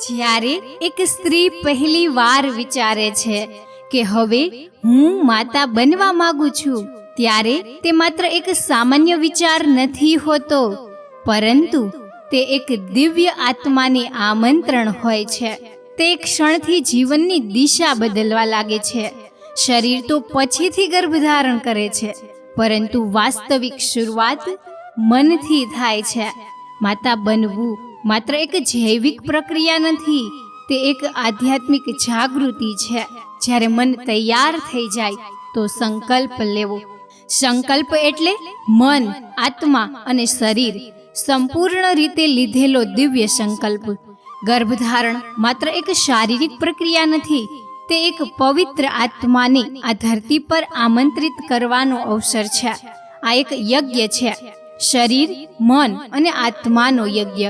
જ્યારે એક સ્ત્રી પહેલી વાર વિચારે છે કે હવે હું માતા બનવા માંગુ છું, ત્યારે તે માત્ર એક સામાન્ય વિચાર નથી હોતો, પરંતુ તે એક દિવ્ય આત્માની આમંત્રણ હોય છે. તે ક્ષણથી જીવનની દિશા બદલવા લાગે છે. શરીર તો પછીથી ગર્ભધારણ કરે છે, પરંતુ વાસ્તવિક શરૂઆત મનથી થાય છે. માતા બનવું માત્ર એક જૈવિક પ્રક્રિયા નથી, તે એક આધ્યાત્મિક જાગૃતિ છે. જ્યારે મન તૈયાર થઈ જાય, તો સંકલ્પ લેવો. સંકલ્પ એટલે મન, આત્મા અને શરીર સંપૂર્ણ રીતે લીધેલો દિવ્ય સંકલ્પ. ગર્ભધારણ માત્ર એક શારીરિક પ્રક્રિયા નથી, તે એક પવિત્ર આત્માને આ ધરતી પર આમંત્રિત કરવાનો અવસર છે. આ એક યજ્ઞ છે. શરીર, મન અને આત્માનો યજ્ઞ.